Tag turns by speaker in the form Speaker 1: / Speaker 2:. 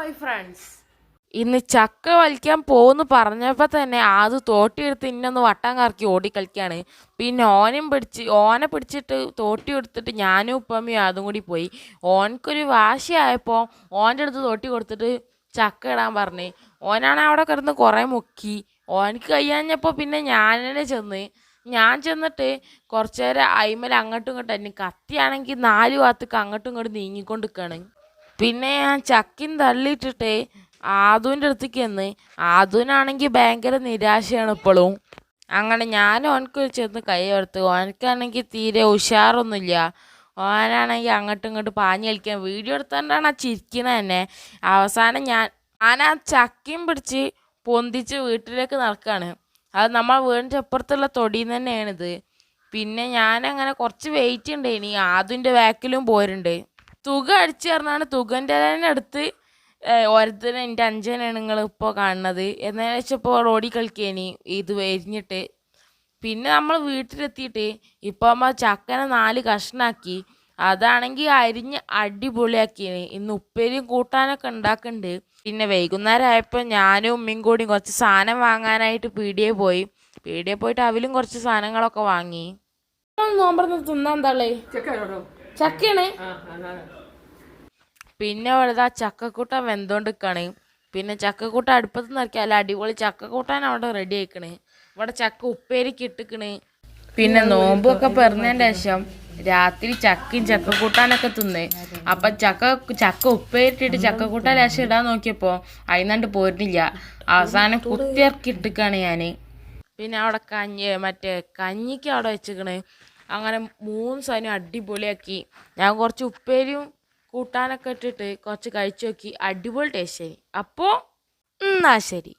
Speaker 1: My friends ഇന്ന് ചക്ക വലിക്കാൻ പോകുന്നു പറഞ്ഞപ്പോൾ തന്നെ അത് തോട്ടിയെടുത്ത് ഇന്നൊന്ന് വട്ടം കറക്കി ഓടിക്കളിക്കാണ്. പിന്നെ ഓനും പിടിച്ച് ഓനെ പിടിച്ചിട്ട് തോട്ടി എടുത്തിട്ട് ഞാനും ഉപ്പമ്മയും അതും കൂടി പോയി. ഓനക്കൊരു വാശിയായപ്പോൾ ഓന്റെ അടുത്ത് തോട്ടി കൊടുത്തിട്ട് ചക്ക ഇടാൻ പറഞ്ഞ്. ഓനാണ് അവിടെ കിടന്ന് കുറേ മുക്കി. ഓനക്ക് കഴിയാഞ്ഞപ്പോൾ പിന്നെ ഞാൻ തന്നെ ചെന്ന്. ഞാൻ ചെന്നിട്ട് കുറച്ച് നേരം അയിമൽ അങ്ങോട്ടും ഇങ്ങോട്ടും കത്തിയാണെങ്കിൽ നാല് ഭാഗത്തേക്ക് അങ്ങോട്ടും ഇങ്ങോട്ടും നീങ്ങിക്കൊണ്ട് നിൽക്കുകയാണ് പിന്നെ ഞാൻ ചക്കിൻ തള്ളിയിട്ടിട്ട് ആദുവിന്റെ അടുത്തേക്ക് ചെന്ന് ആദുവിനാണെങ്കിൽ ഭയങ്കര നിരാശയാണ് ഇപ്പോഴും അങ്ങനെ ഞാൻ ഓനക്ക് ചെന്ന് കൈ ഓർത്ത് ഓനക്കാണെങ്കിൽ തീരെ ഉഷാറൊന്നുമില്ല. ഓനാണെങ്കിൽ അങ്ങോട്ടും ഇങ്ങോട്ടും പാഞ്ഞ് കളിക്കാൻ. വീഡിയോ എടുത്തോണ്ടാണ് ആ ചിരിക്കണത് തന്നെ. അവസാനം ഞാൻ ഞാൻ ആ ചക്കിയും പിടിച്ച് പൊന്തിച്ച് വീട്ടിലേക്ക് നടക്കുകയാണ് അത് നമ്മൾ വീടിന്റെ അപ്പുറത്തുള്ള തൊടിയിൽ തന്നെയാണിത്. പിന്നെ ഞാനങ്ങനെ കുറച്ച് വെയിറ്റ് ഉണ്ട് ഇനി ആദ്യന്റെ വാക്കിലും പോരുന്നുണ്ട് തുക അടിച്ചു പറഞ്ഞാണ് തുകന്റെ തന്നെ അടുത്ത് ഓരോരുത്തരും എന്റെ അഞ്ചനാണ് നിങ്ങൾ ഇപ്പോൾ കാണുന്നത്. എന്നാന്ന് വെച്ചപ്പോൾ റോഡിൽ കളിക്കേനി ഇത് എരിഞ്ഞിട്ട്. പിന്നെ നമ്മൾ വീട്ടിലെത്തിയിട്ട് ഇപ്പോൾ നമ്മൾ ചക്കനെ നാല് കഷ്ണാക്കി അതാണെങ്കിൽ അരിഞ്ഞ് അടിപൊളിയാക്കിയാണ് ഇന്ന് ഉപ്പേരിയും കൂട്ടാനൊക്കെ ഉണ്ടാക്കുന്നുണ്ട് പിന്നെ വൈകുന്നേരം ആയപ്പോൾ ഞാനും ഉമ്മയും കൂടി കുറച്ച് സാധനം വാങ്ങാനായിട്ട് പീടിയെ പോയി. പീടിയെ പോയിട്ട് അവലും കുറച്ച് സാധനങ്ങളൊക്കെ വാങ്ങി. നോമ്പറന്ന് തിന്നാ എന്താളേ ചക്കയാണ്. പിന്നെ അവിടെ ചക്കക്കൂട്ടൻ വെന്തോണ്ടിരിക്കാണ്. പിന്നെ ചക്കക്കൂട്ട അടുപ്പത്ത് നിറക്കിയാൽ അടിപൊളി ചക്കക്കൂട്ടാൻ അവിടെ റെഡി ആയിക്കണ്. ഇവിടെ ചക്ക ഉപ്പേരിക്ക് ഇട്ടിക്കണ്. പിന്നെ നോമ്പൊക്കെ പറഞ്ഞതിന്റെ ശേഷം രാത്രി ചക്കയും ചക്കക്കൂട്ടാനൊക്കെ തിന്ന്. അപ്പൊ ചക്ക ചക്ക ഉപ്പേരിട്ടിട്ട് ചക്കക്കൂട്ടാൻ ലേശം ഇടാൻ നോക്കിയപ്പോ അതിനാണ്ട് പോരുന്നില്ല. അവസാനം കുത്തിയിറക്കി ഇട്ടിക്കാണ് ഞാൻ പിന്നെ അവിടെ കഞ്ഞി മറ്റേ കഞ്ഞിക്ക് അവിടെ വെച്ചിക്കണ്. അങ്ങനെ മൂന്ന് സാധനം അടിപൊളിയാക്കി. ഞാൻ കുറച്ച് ഉപ്പേരിയും കൂട്ടാനൊക്കെ ഇട്ടിട്ട് കുറച്ച് കഴിച്ചു നോക്കി. അടിപൊളി ടേസ്റ്റ് ആയി. അപ്പോൾ എന്നാൽ ശരി.